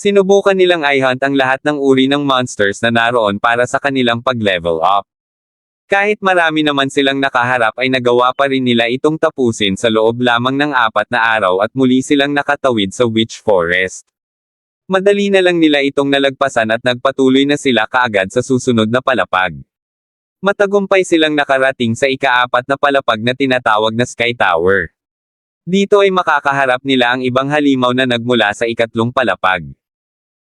Sinubukan nilang i-hunt ang lahat ng uri ng monsters na naroon para sa kanilang pag-level up. Kahit marami naman silang nakaharap ay nagawa pa rin nila itong tapusin sa loob lamang ng apat na araw at muli silang nakatawid sa Witch Forest. Madali na lang nila itong nalagpasan at nagpatuloy na sila kaagad sa susunod na palapag. Matagumpay silang nakarating sa ikaapat na palapag na tinatawag na Sky Tower. Dito ay makakaharap nila ang ibang halimaw na nagmula sa ikatlong palapag.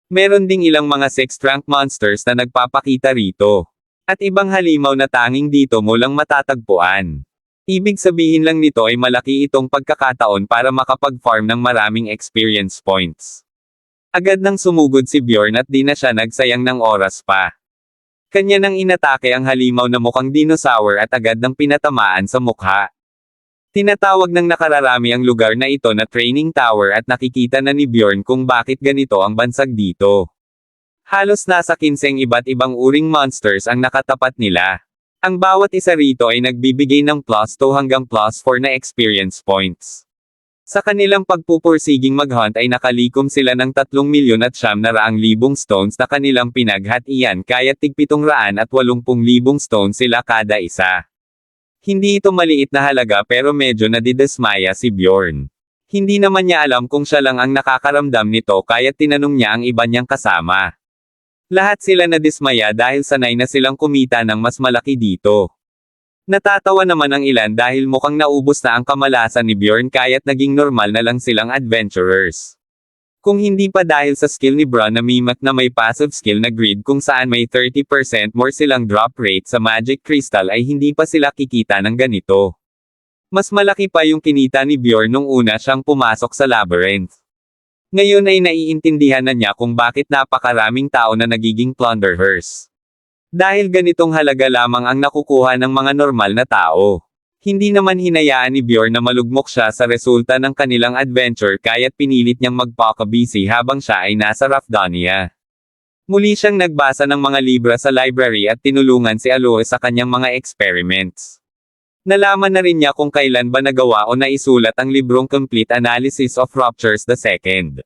Meron ding ilang mga six-rank monsters na nagpapakita rito. At ibang halimaw na tanging dito mo lang matatagpuan. Ibig sabihin lang nito ay malaki itong pagkakataon para makapag-farm ng maraming experience points. Agad nang sumugod si Bjorn at di na siya nagsayang ng oras pa. Kanya nang inatake ang halimaw na mukhang dinosaur at agad nang pinatamaan sa mukha. Tinatawag ng nakararami ang lugar na ito na training tower at nakikita na ni Bjorn kung bakit ganito ang bansag dito. Halos nasa 15 iba't ibang uring monsters ang nakatapat nila. Ang bawat isa rito ay nagbibigay ng plus 2 hanggang plus 4 na experience points. Sa kanilang pagpupursiging mag-hunt ay nakalikom sila ng 3 milyon at siyam na raang libong stones na kanilang pinaghatian kaya 80 libong stones sila kada isa. Hindi ito maliit na halaga pero medyo nadidesmaya si Bjorn. Hindi naman niya alam kung siya lang ang nakakaramdam nito kaya tinanong niya ang iba niyang kasama. Lahat sila nadismaya dahil sanay na silang kumita ng mas malaki dito. Natatawa naman ang ilan dahil mukhang naubos na ang kamalasan ni Bjorn kaya't naging normal na lang silang adventurers. Kung hindi pa dahil sa skill ni Bron na mimak na may passive skill na grid kung saan may 30% more silang drop rate sa magic crystal ay hindi pa sila kikita ng ganito. Mas malaki pa yung kinita ni Bjorn nung una siyang pumasok sa labyrinth. Ngayon ay naiintindihan na niya kung bakit napakaraming tao na nagiging plunderers. Dahil ganitong halaga lamang ang nakukuha ng mga normal na tao. Hindi naman hinayaan ni Bjorn na malugmok siya sa resulta ng kanilang adventure kaya't pinilit niyang magpaka-busy habang siya ay nasa Rafdania. Muli siyang nagbasa ng mga libra sa library at tinulungan si Aloe sa kanyang mga experiments. Nalaman na rin niya kung kailan ba nagawa o naisulat ang librong Complete Analysis of Ruptures II.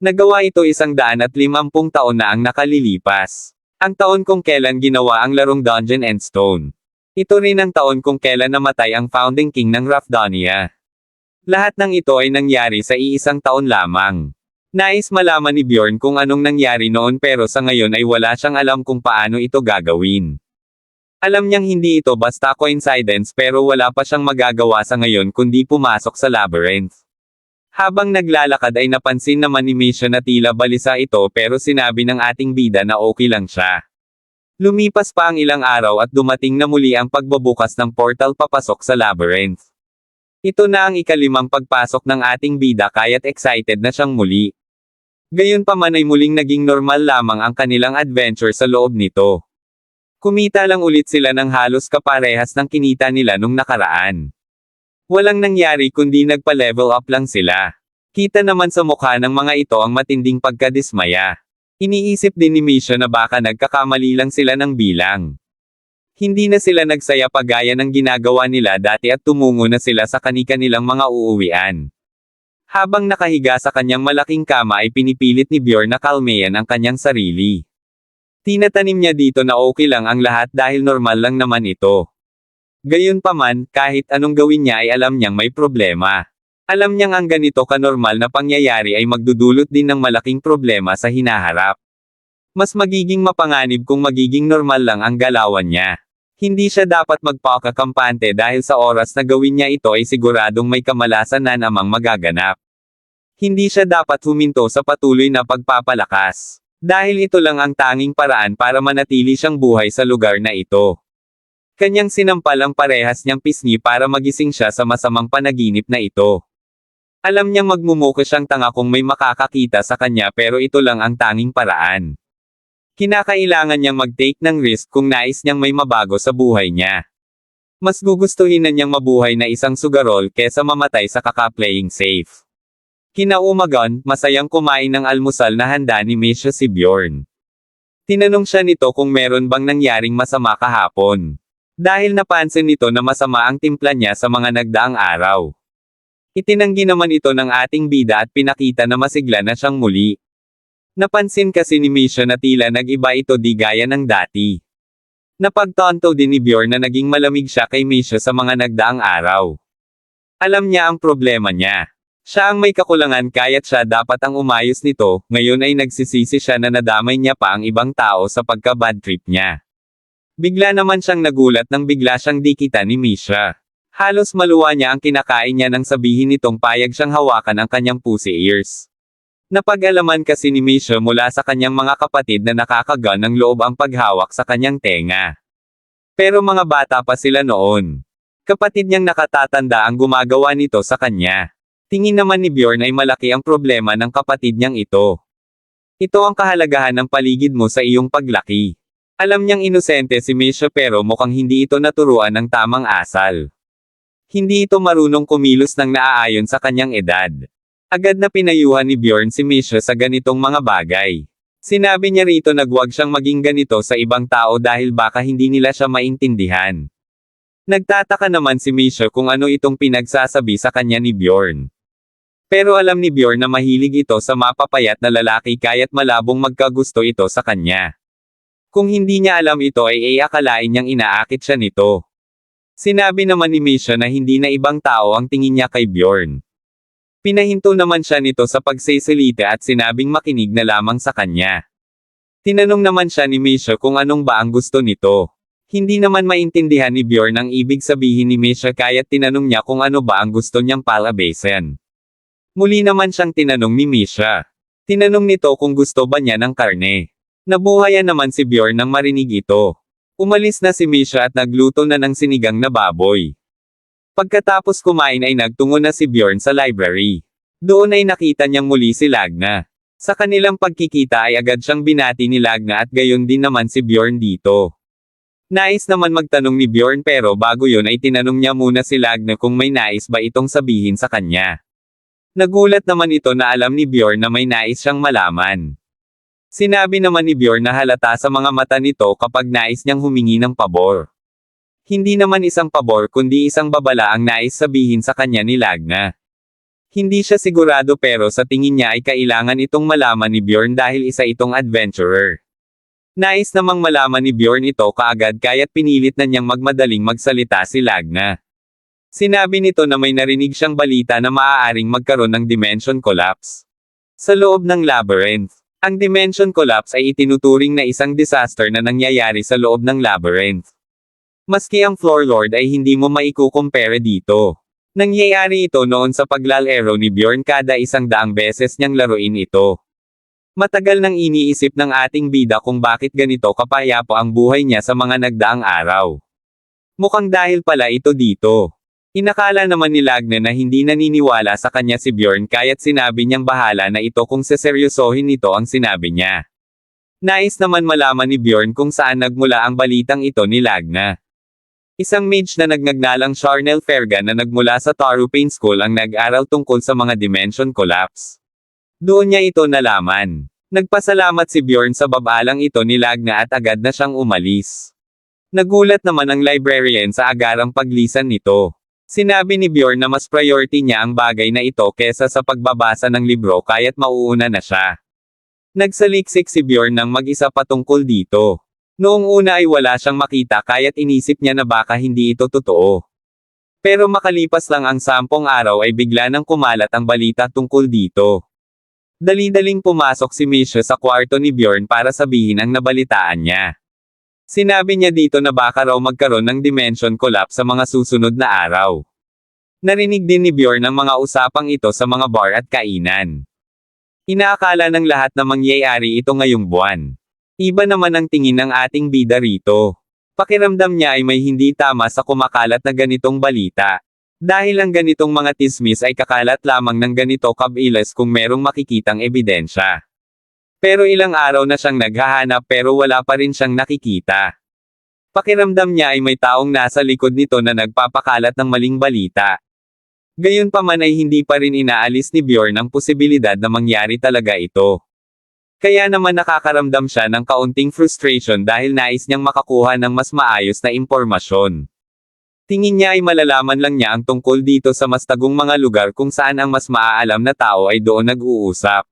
Nagawa ito isang daan at limampung taon na ang nakalilipas. Ang taon kung kailan ginawa ang larong Dungeon and Stone. Ito rin ang taon kung kailan namatay ang founding king ng Rafdania. Lahat ng ito ay nangyari sa iisang taon lamang. Nais malaman ni Bjorn kung anong nangyari noon pero sa ngayon ay wala siyang alam kung paano ito gagawin. Alam niyang hindi ito basta coincidence pero wala pa siyang magagawa sa ngayon kundi pumasok sa labyrinth. Habang naglalakad ay napansin naman ni Misha na tila balisa ito pero sinabi ng ating bida na okay lang siya. Lumipas pa ang ilang araw at dumating na muli ang pagbabukas ng portal papasok sa labyrinth. Ito na ang ikalimang pagpasok ng ating bida kaya't excited na siyang muli. Gayunpaman ay muling naging normal lamang ang kanilang adventure sa loob nito. Kumita lang ulit sila ng halos kaparehas ng kinita nila nung nakaraan. Walang nangyari kundi nagpa-level up lang sila. Kita naman sa mukha ng mga ito ang matinding pagkadismaya. Iniisip din ni Misha na baka nagkakamali lang sila ng bilang. Hindi na sila nagsaya pagaya ng ginagawa nila dati at tumungo na sila sa kani-kanilang mga uuwian. Habang nakahiga sa kanyang malaking kama ay pinipilit ni Bjorn na kalmeyan ang kanyang sarili. Tinatanim niya dito na okay lang ang lahat dahil normal lang naman ito. Gayunpaman, kahit anong gawin niya ay alam niyang may problema. Alam niyang ang ganito kanormal na pangyayari ay magdudulot din ng malaking problema sa hinaharap. Mas magiging mapanganib kung magiging normal lang ang galawan niya. Hindi siya dapat magpakakampante dahil sa oras na gawin niya ito ay siguradong may kamalasan na namang magaganap. Hindi siya dapat huminto sa patuloy na pagpapalakas. Dahil ito lang ang tanging paraan para manatili siyang buhay sa lugar na ito. Kanyang sinampal ang parehas niyang pisngi para magising siya sa masamang panaginip na ito. Alam niyang magmumuka siyang tanga kung may makakakita sa kanya pero ito lang ang tanging paraan. Kinakailangan niyang mag-take ng risk kung nais niyang may mabago sa buhay niya. Mas gugustuhin na niyang mabuhay na isang sugarol kesa mamatay sa kaka-playing safe. Kinaumagan, masayang kumain ng almusal na handa ni Misha si Bjorn. Tinanong siya nito kung meron bang nangyaring masama kahapon. Dahil napansin nito na masama ang timpla niya sa mga nagdaang araw. Itinanggi naman ito ng ating bida at pinakita na masigla na siyang muli. Napansin kasi ni Misha na tila nag-iba ito di gaya ng dati. Napagtanto din ni Bjorn na naging malamig siya kay Misha sa mga nagdaang araw. Alam niya ang problema niya. Siya ang may kakulangan kaya't siya dapat ang umayos nito, ngayon ay nagsisisi siya na nadamay niya pa ang ibang tao sa pagka-bad trip niya. Bigla naman siyang nagulat nang bigla siyang dikita ni Misha. Halos maluwa niya ang kinakain niya nang sabihin nitong payag siyang hawakan ang kanyang pussy ears. Napag-alaman kasi ni Misha mula sa kanyang mga kapatid na nakakagan ng loob ang paghawak sa kanyang tenga. Pero mga bata pa sila noon. Kapatid niyang nakatatanda ang gumagawa nito sa kanya. Tingin naman ni Bjorn ay malaki ang problema ng kapatid niyang ito. Ito ang kahalagahan ng paligid mo sa iyong paglaki. Alam niyang inosente si Misha pero mukhang hindi ito naturuan ng tamang asal. Hindi ito marunong kumilos ng naaayon sa kanyang edad. Agad na pinayuhan ni Bjorn si Misha sa ganitong mga bagay. Sinabi niya rito na huwag siyang maging ganito sa ibang tao dahil baka hindi nila siya maintindihan. Nagtataka naman si Misha kung ano itong pinagsasabi sa kanya ni Bjorn. Pero alam ni Bjorn na mahilig ito sa mapapayat na lalaki kaya't malabong magkagusto ito sa kanya. Kung hindi niya alam ito ay akalain niyang inaakit siya nito. Sinabi naman ni Misha na hindi na ibang tao ang tingin niya kay Bjorn. Pinahinto naman siya nito sa pagseselita at sinabing makinig na lamang sa kanya. Tinanong naman siya ni Misha kung anong ba ang gusto nito. Hindi naman maintindihan ni Bjorn ang ibig sabihin ni Misha kaya't tinanong niya kung ano ba ang gusto niyang palabasin. Muli naman siyang tinanong ni Misha. Tinanong nito kung gusto ba niya ng karne. Nabuhayan naman si Bjorn nang marinig ito. Umalis na si Misha at nagluto na ng sinigang na baboy. Pagkatapos kumain ay nagtungo na si Bjorn sa library. Doon ay nakita niyang muli si Lagna. Sa kanilang pagkikita ay agad siyang binati ni Lagna at gayon din naman si Bjorn dito. Nais naman magtanong ni Bjorn pero bago yun ay tinanong niya muna si Lagna kung may nais ba itong sabihin sa kanya. Nagulat naman ito na alam ni Bjorn na may nais siyang malaman. Sinabi naman ni Bjorn na halata sa mga mata nito kapag nais niyang humingi ng pabor. Hindi naman isang pabor kundi isang babala ang nais sabihin sa kanya ni Lagna. Hindi siya sigurado pero sa tingin niya ay kailangan itong malaman ni Bjorn dahil isa itong adventurer. Nais namang malaman ni Bjorn ito kaagad kaya't pinilit na niyang magmadaling magsalita si Lagna. Sinabi nito na may narinig siyang balita na maaaring magkaroon ng dimension collapse. Sa loob ng labyrinth, ang dimension collapse ay itinuturing na isang disaster na nangyayari sa loob ng labyrinth. Maski ang floor lord ay hindi mo maikukumpere dito. Nangyayari ito noon sa paglalaro ni Bjorn kada isang daang beses niyang laruin ito. Matagal nang iniisip ng ating bida kung bakit ganito kapayapo ang buhay niya sa mga nagdaang araw. Mukhang dahil pala ito dito. Inakala naman ni Lagne na hindi naniniwala sa kanya si Bjorn kaya't sinabi niyang bahala na ito kung seseryosohin nito ang sinabi niya. Nais naman malaman ni Bjorn kung saan nagmula ang balitang ito ni Lagna. Isang mage na nagnagnalang Charnel Fergan na nagmula sa Tarupane School ang nag-aral tungkol sa mga dimension collapse. Doon niya ito nalaman. Nagpasalamat si Bjorn sa babalang ito ni Lagna at agad na siyang umalis. Nagulat naman ang librarian sa agarang paglisan nito. Sinabi ni Bjorn na mas priority niya ang bagay na ito kesa sa pagbabasa ng libro kaya't mauuna na siya. Nagsaliksik si Bjorn ng mag-isa patungkol dito. Noong una ay wala siyang makita kaya't inisip niya na baka hindi ito totoo. Pero makalipas lang ang sampung araw ay bigla nang kumalat ang balita tungkol dito. Dali-daling pumasok si Misha sa kwarto ni Bjorn para sabihin ang nabalitaan niya. Sinabi niya dito na baka raw magkaroon ng dimension collapse sa mga susunod na araw. Narinig din ni Bjorn ang mga usapang ito sa mga bar at kainan. Inaakala ng lahat na mangyayari ito ngayong buwan. Iba naman ang tingin ng ating bida rito. Pakiramdam niya ay may hindi tama sa kumakalat na ganitong balita. Dahil ang ganitong mga tismis ay kakalat lamang ng ganito kabilas kung merong makikitang ebidensya. Pero ilang araw na siyang naghahanap pero wala pa rin siyang nakikita. Pakiramdam niya ay may taong nasa likod nito na nagpapakalat ng maling balita. Gayunpaman ay hindi pa rin inaalis ni Bjorn ang posibilidad na mangyari talaga ito. Kaya naman nakakaramdam siya ng kaunting frustration dahil nais niyang makakuha ng mas maayos na impormasyon. Tingin niya ay malalaman lang niya ang tungkol dito sa mas tagong mga lugar kung saan ang mas maaalam na tao ay doon nag-uusap.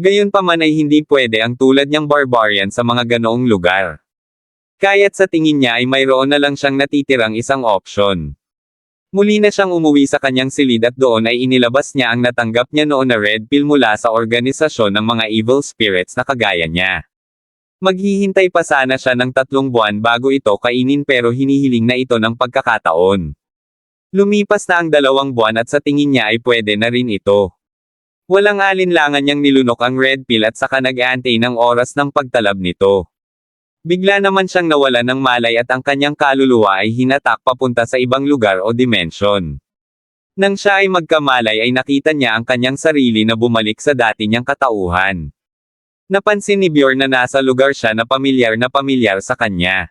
Gayunpaman ay hindi pwede ang tulad niyang barbarian sa mga ganoong lugar. Kaya't sa tingin niya ay mayroon na lang siyang natitirang isang option. Muli na siyang umuwi sa kanyang silid at doon ay inilabas niya ang natanggap niya noon na red pill mula sa organisasyon ng mga evil spirits na kagaya niya. Maghihintay pa sana siya ng tatlong buwan bago ito kainin pero hinihiling na ito ng pagkakataon. Lumipas na ang dalawang buwan at sa tingin niya ay pwede na rin ito. Walang alinlangan niyang nilunok ang red pill at saka nag-aantay ng oras ng pagtalab nito. Bigla naman siyang nawala ng malay at ang kanyang kaluluwa ay hinatak papunta sa ibang lugar o dimensyon. Nang siya ay magkamalay ay nakita niya ang kanyang sarili na bumalik sa dati niyang katauhan. Napansin ni Bjorn na nasa lugar siya na pamilyar na pamilyar sa kanya.